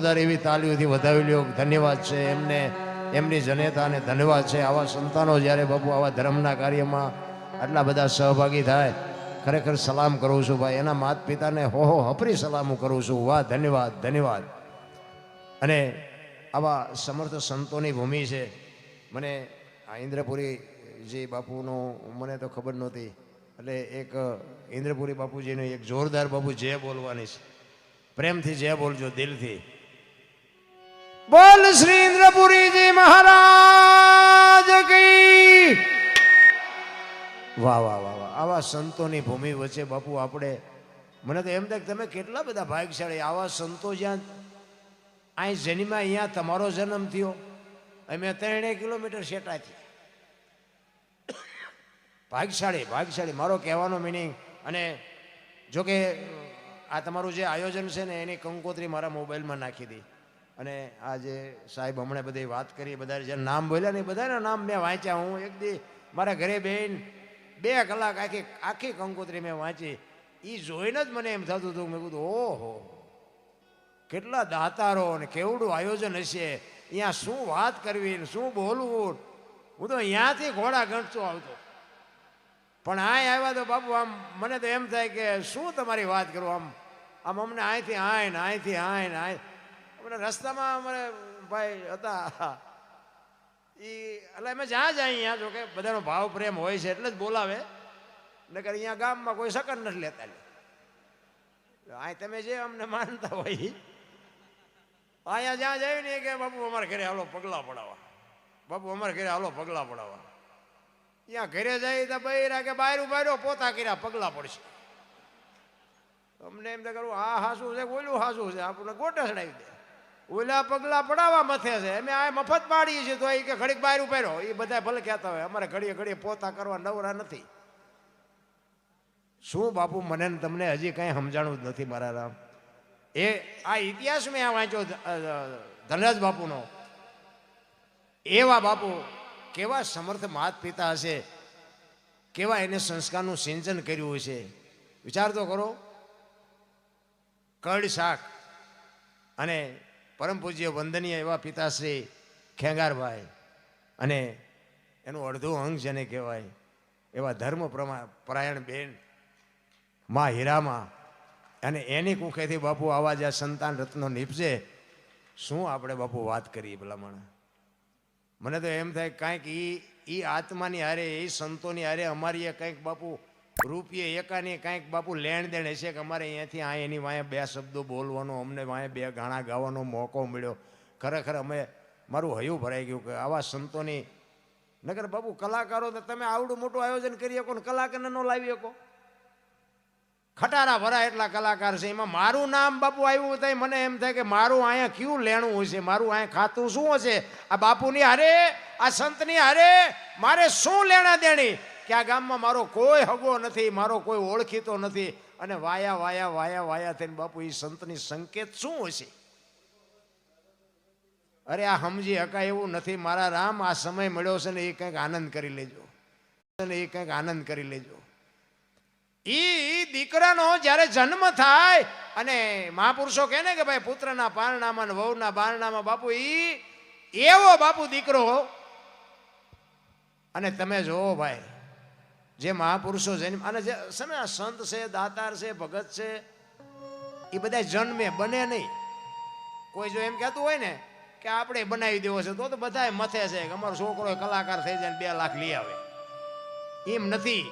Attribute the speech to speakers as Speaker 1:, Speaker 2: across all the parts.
Speaker 1: જોરદાર એવી તાલીઓથી વધાવી લ્યો. ધન્યવાદ છે એમને. એમની જનેતાને ધન્યવાદ છે. આવા સંતાનો જ્યારે બાપુ આવા ધર્મના કાર્યમાં આટલા બધા સહભાગી થાય, ખરેખર સલામ કરું છું ભાઈ. એના માતા પિતાને હો હો, હપરી સલામ કરું છું. વાહ, ધન્યવાદ ધન્યવાદ. અને આવા સમર્થ સંતોની ભૂમિ છે. મને આ ઇન્દ્રપુરી જે બાપુનું, મને તો ખબર નહોતી. એટલે એક ઇન્દ્રપુરી બાપુજીનું એક જોરદાર બાપુ જે બોલવાની છે. પ્રેમથી જે બોલજો, દિલથી. બોલ શ્રી ઇન્દ્રપુરીજી મહારાજ કી. વાહ વાહ વાહ વાહ. આવા સંતોની ભૂમિ વચ્ચે બાપુ આપણે, મને તો એમ થાય તમે કેટલા બધા ભાગ્યશાળી આવા સંતો જ્યાં અહીં જન્મ્યા અહીંયા તમારો જન્મ થયો. અમે ત્રણેય કિલોમીટર શેટાથી. ભાગ્યશાળી ભાગ્યશાળી મારો કહેવાનો મિનિંગ અને જોકે આ તમારું જે આયોજન છે ને, એની કંકોત્રી મારા મોબાઈલમાં નાખી દી. અને આ જે સાહેબ હમણાં બધી વાત કરી બધા જે નામ બોલ્યા ને બધાના નામ મેં વાંચ્યા. હું એક દી મારા ઘરે બેન બે કલાક આખી આખી કંકોત્રી મેં વાંચી. એ જોઈને જ મને એમ થતું હતું, મેં કીધું, ઓહો, કેટલા દાતારો અને કેવડું આયોજન હશે. અહીંયા શું વાત કરવી ને શું બોલવું? હું તો અહીંયાથી ઘોડા ગણતો આવતો. પણ આ આવ્યા તો બાપુ, આમ મને તો એમ થાય કે શું તમારી વાત કરું? આમ આમ અમને અહીંથી આય ને અહીંથી આય ને આય. અમને રસ્તામાં અમારે ભાઈ હતા. એ એટલે અમે જ્યાં જાય અહીંયા, જો કે બધાનો ભાવ પ્રેમ હોય છે, એટલે જ બોલાવે. નકર અહીંયા ગામમાં કોઈ સકન નથી લેતા અહીં તમે જે અમને માનતા હોય અહીંયા જ્યાં જાય ને કે, બાપુ, અમારે ઘરે હાલો પગલા પડાવવા. બાપુ, અમારે ઘરે હાલો પગલા પડાવવા. ત્યાં ઘરે જાય તો બૈરા કે બાયરું બાયરો પોતા કર્યા પગલા પડશે. અમને એમ તો કરું આ હાસું છે, ઓલું હાસું છે, આપણને ગોટા ચડાવી દે. ઓલા પગલા પડાવવા મથે છે. અમે આ મફત પાડીએ છીએ તો એ કે ઘડીક બહાર પહેરો એ બધા ભલે કહેતા હોય. અમારે ઘડીએ ઘડીએ પોતા કરવા નવરા નથી. શું બાપુ, મને તમને હજી કાંઈ સમજાણું જ નથી મારા રામ એ આ ઇતિહાસ મેં આ વાંચ્યો ધનરાજ બાપુનો. એવા બાપુ, કેવા સમર્થ માત પિતા હશે. કેવા એને સંસ્કારનું સિંચન કર્યું હશે. વિચાર તો કરો. કડ શાક અને પરમ પૂજ્ય વંદનીય એવા પિતાશ્રી ખેંગારભાઈ. અને એનું અડધું અંગ જેને કહેવાય, એવા ધર્મ પરાયણ બેન, મા હીરામાં, અને એની કુખેથી બાપુ આવા જ્યાં સંતાન રત્નો નીપજે, શું આપણે બાપુ વાત કરીએ ભલામણ? મને તો એમ થાય કાંઈક એ આત્માની હારે એ સંતોની હારે અમારી કંઈક બાપુ રૂપિયે એકાની કાંઈક બાપુ લેણ દેણ હશે કે અમારે અહીંયાથી આ એની વાંહે બે શબ્દો બોલવાનો, અમને વાંહે બે ગાણા ગાવાનો મોકો મળ્યો. ખરેખર અમે, મારું હયું ભરાઈ ગયું કે આવા સંતોની નગર બાપુ કલાકારો તો તમે આવડું મોટું આયોજન કરી શકો ને કલાકારને ન લાવી શકો. ખટારા ભરા એટલા કલાકાર છે, એમાં મારું નામ બાપુ આવ્યું થાય મને એમ થાય કે મારું અહીંયા કયું લેણું હશે? મારું અહીંયા ખાતું શું હશે? આ બાપુની હારે, આ સંતની હારે, મારે શું લેણા દેણી? કે આ ગામમાં મારો કોઈ હગો નથી, મારો કોઈ ઓળખીતો નથી. અને વાયા વાયા વાયા વાયા થઈને બાપુ એ સંતની સંકેત શું હશે? અરે આ સમજી હકાય એવું નથી. મારા રામ આ સમય મળ્યો છે ને એ કંઈક આનંદ કરી લેજો. અને એ કંઈક આનંદ કરી લેજો. એ દીકરાનો જ્યારે જન્મ થાય, અને મહાપુરુષો કહે ને કે ભાઈ, પુત્રના પારણામાં ને વહુના બારણામાં બાપુ એ એવો બાપુ દીકરો. અને તમે જોવો ભાઈ જે મહાપુરુષો જન્મ અને જે છે ને સંત છે, દાતાર છે, ભગત છે, એ બધા જન્મે, બને નહીં. કોઈ જો એમ કહેતું હોય ને કે આપણે બનાવી દેવો છે, તો તો બધાય મથે છે કે અમારો છોકરો કલાકાર થઈ જાય બે લાખ લઈ આવે. એમ નથી.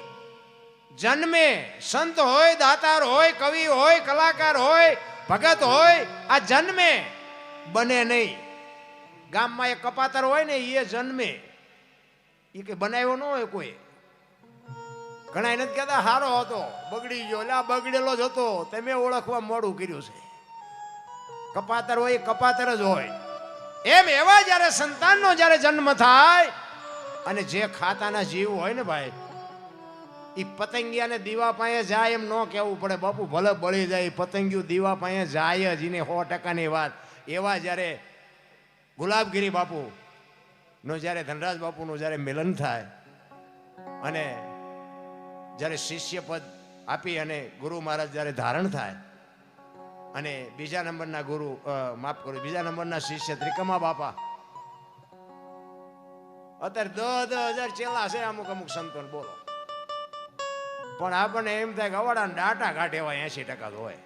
Speaker 1: જન્મે, સંત હોય, દાતાર હોય, કવિ હોય, કલાકાર હોય, ભગત હોય, આ જન્મે, બને નહીં. ગામમાં એક કપાતર હોય ને, એ જન્મે. એ કંઈ બનાવ્યો ન હોય કોઈ. ઘણા નથી કહેતા, હારો હતો, બગડી ગયો. એટલે આ બગડેલો જ હતો. તમે ઓળખવા મોડું કર્યું છે. કપાતર હોય કપાતર જ હોય. એમ એવા જ્યારે સંતાનનો જ્યારે જન્મ થાય, અને જે ખાતાના જીવ હોય ને ભાઈ એ પતંગિયાને દીવા પાસે જાય એમ ન કહેવું પડે. બાપુ, ભલે બળી જાય, પતંગિયું દીવા પાસે જાય જ એને સો ટકાની વાત. એવા જ્યારે ગુલાબગીરી બાપુ, નો જ્યારે ધનરાજ બાપુનું જ્યારે મિલન થાય, અને જ્યારે શિષ્ય પદ આપી અને ગુરુ મહારાજ જ્યારે ધારણ થાય અને બીજા નંબરના ગુરુ માફ કરો, બીજા નંબરના શિષ્ય ત્રિકમા બાપા. અત્યારે દસ દસ હજાર ચેલા છે અમુક અમુક સંતોન બોલો. પણ આપણને એમ થાય કે અવાડા ડાટા કાઢે એવા એસી ટકા હોય.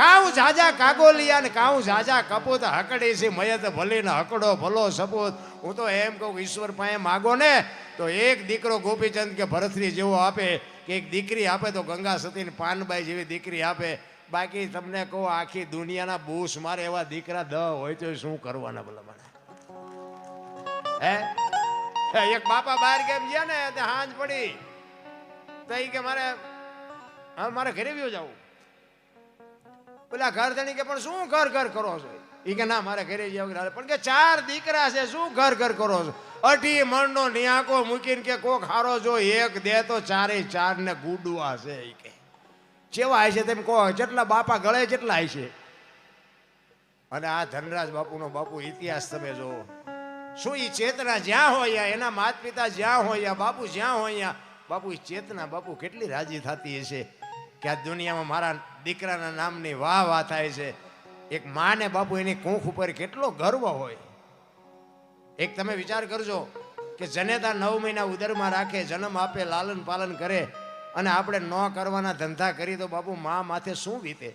Speaker 1: કાઉ જાજા કાગોલિયા ને કાઉ જાજા કપૂત હકડી છે મયત ભલે ને હકડો ભલો સપૂત. હું તો એમ કહું ઈશ્વર પાસે માગો ને તો એક દીકરો ગોપીચંદ કે ભરતરી જેવો આપે કે એક દીકરી આપે તો ગંગા સતી પાનબાઈ જેવી દીકરી આપે. બાકી તમને કહો, આખી દુનિયાના બૂસ મારે એવા દીકરા દ હોય તો શું કરવાના ભલા મને? હે? એક બાપા બહાર કેમ ગયા ને તે હાંજ પડી. તો કે મારે, હા, મારે ઘરે બી જવું પેલા ઘર ધણી કે, પણ શું ઘર ઘર કરો છો? ઈ કે, ના, મારે ઘરે જવું પણ કે, ચાર દીકરા છે, શું ઘર ઘર કરો છો? અઢી મણનો નિયાકો મૂકીને કે કોક હારો જો એક દે તો ચારે ચાર ને ગુડવા છે કે. ચેવા છે તેમ કહો, જેટલા બાપા ગળે જેટલા છે અને આ ધનરાજ બાપુનો બાપુ ઇતિહાસ તમે જો શું ઈ ચેતના જ્યાં હોય, એના માત પિતા જ્યાં હોય બાપુ જ્યાં હોય, બાપુ ચેતના બાપુ કેટલી રાજી થતી હશે કે આ દુનિયામાં મારા દીકરાના નામની વાહ વાહ થાય છે. એક માને બાપુ એની કૂંખ ઉપર કેટલો ગર્વ હોય. એક તમે વિચાર કરજો કે જનેતા નવ મહિના ઉદરમાં રાખે, જન્મ આપે, લાલન પાલન કરે અને આપણે ન કરવાના ધંધા કરી તો બાપુ મા માથે શું વીતે?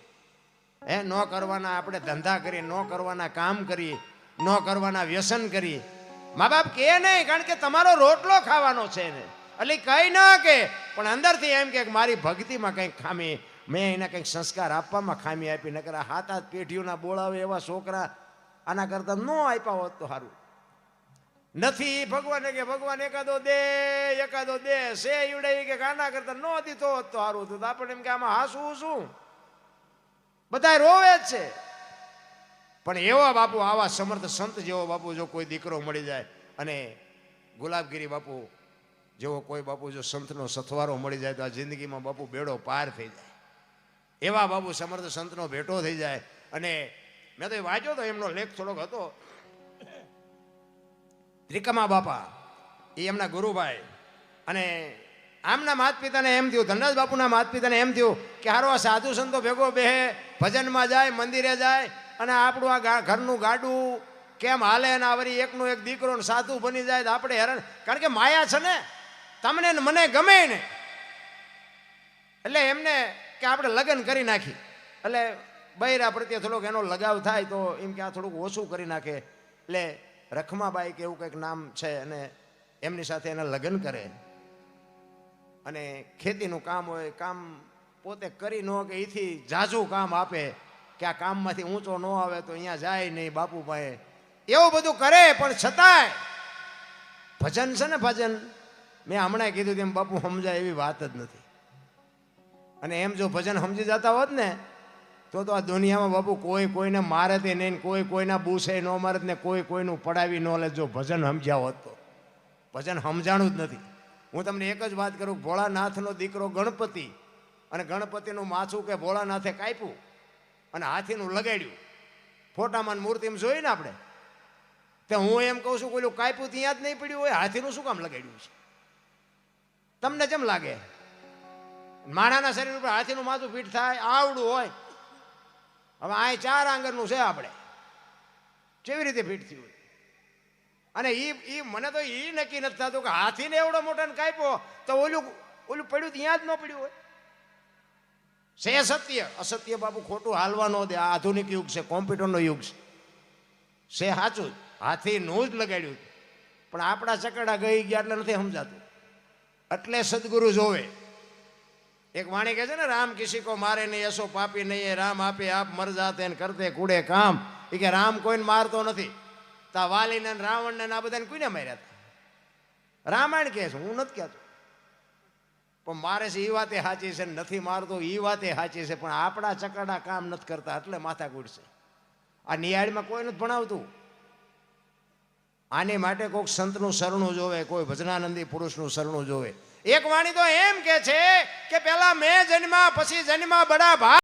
Speaker 1: હે, ન કરવાના આપણે ધંધા કરીએ, ન કરવાના કામ કરીએ, ન કરવાના વ્યસન કરીએ. મા બાપ કે નહીં, કારણ કે તમારો રોટલો ખાવાનો છે ને. એટલે કઈ ન કે, પણ અંદરથી એમ કે મારી ભક્તિમાં કંઈક ખામી, મેં એને કંઈક સંસ્કાર આપવામાં ખામી આપી, નકર હાથ હાથ પેઢીઓના બોળાવે એવા છોકરા આના કરતાં ન આપ્યા હોત તો સારું. નથી, ભગવાન કે ભગવાન એકાદો દે એકાદો દે. સે ઈવડે કે કાના કરતા ન દીધો તો સારું હતું તો આપણે એમ કે આમાં હાસવું શું? બધા રોવે જ છે. પણ એવા બાપુ, આવા સમર્થ સંત જેવો બાપુ જો કોઈ દીકરો મળી જાય અને ગુલાબગીરી બાપુ જેવો કોઈ બાપુ જો સંતનો સથવારો મળી જાય તો આ જિંદગીમાં બાપુ બેડો પાર થઈ જાય. એવા બાપુ સમર્થ સંતનો ભેટો થઈ જાય. અને મેં તો વાંચ્યો તો એમનો લેખ થોડોક હતો. ત્રિકમા બાપા, એ એમના ગુરુભાઈ. અને આમના માત પિતાને એમ થયું, ધનરાજ બાપુના માત પિતાને એમ થયું કે હારો આ સાધુ સંતો ભેગો બેહે, ભજનમાં જાય, મંદિરે જાય, અને આપણું આ ઘરનું ગાડું કેમ હાલે ને આવરી એકનું એક દીકરો ને સાધુ બની જાય તો આપણે હેરાન. કારણ કે માયા છે ને, તમને ને મને ગમે ને. એટલે એમને કે આપણે લગ્ન કરી નાખી. એટલે બૈરા પ્રત્યે થોડોક એનો લગાવ થાય તો એમ કે આ થોડુંક ઓછું કરી નાખે. એટલે રખમાબાઈ કે એવું કંઈક નામ છે અને એમની સાથે એના લગ્ન કરે. અને ખેતીનું કામ હોય, કામ પોતે કરી ન કે એથી જાજુ કામ આપે કે આ કામમાંથી ઊંચો ન આવે તો અહીંયા જાય નહીં બાપુભાઈ. એવું બધું કરે, પણ છતાંય ભજન છે ને ભજન, મેં હમણાં કીધું તેમ બાપુ સમજાય એવી વાત જ નથી. અને એમ જો ભજન સમજી જતા હોત ને તો તો આ દુનિયામાં બાપુ કોઈ કોઈને મારે તે નહીં કોઈ કોઈના બૂસે ન મારે ને કોઈ કોઈનું પડાવી ન લે. જો ભજન સમજ્યા હોત તો. ભજન સમજાણું જ નથી. હું તમને એક જ વાત કરું, ભોળાનાથનો દીકરો ગણપતિ અને ગણપતિનું માથું કે ભોળાનાથે કાપ્યું અને હાથીનું લગાડ્યું. ફોટામાં મૂર્તિમાં જોઈ ને આપણે. તો હું એમ કહું છું કોઈલું કાપ્યું ત્યાં જ નહીં પડ્યું હોય, હાથીનું શું કામ લગાડ્યું છે? તમને કેમ લાગે? માણાના શરીર ઉપર હાથીનું માથું ફીટ થાય, આવડું હોય. હવે આ ચાર આંગરનું છે આપણે. કેવી રીતે ફિટ થયું અને એ એ મને તો એ નક્કી નથી થતું કે હાથીને એવડો મોટો ને કાપ્યો તો ઓલું ઓલું પડ્યું ત્યાં જ ન પડ્યું હોય. છે સત્ય? અસત્ય બાપુ ખોટું હાલવા ન દે. આ આધુનિક યુગ છે, કોમ્પ્યુટરનો યુગ છે. છે સાચું હાથીનું જ લગાડ્યું પણ આપણા ચકડા ગઈ ગયા એટલે નથી સમજાતું. એટલે સદગુરુ જોવે. એક વાણી કહે છે ને, રામ કિસી કો મારે નહીં એસો પાપી નહીં રામ આપે આપ મર જાતે કરતે કુડે કામ. એ કે, રામ કોઈને મારતો નથી. તા વાલીને રાવણને આ બધાને કોઈને માર્યા હતા રામાયણ કહે છે, હું નથી કહેતો. પણ મારે છે એ વાતે સાચી છે નથી મારતો એ વાતે સાચી છે, પણ આપણા ચકડા કામ નથી કરતા, એટલે માથા કૂટશે. આ નિયાળમાં કોઈ નથી ભણાવતું. આની માટે કોઈક સંતનું શરણું જોવે, કોઈ ભજનાનંદી પુરુષનું શરણું જોવે. એક વાણી તો એમ કે છે કે પેલા મેં જન્મા પછી જન્મા બડા ભા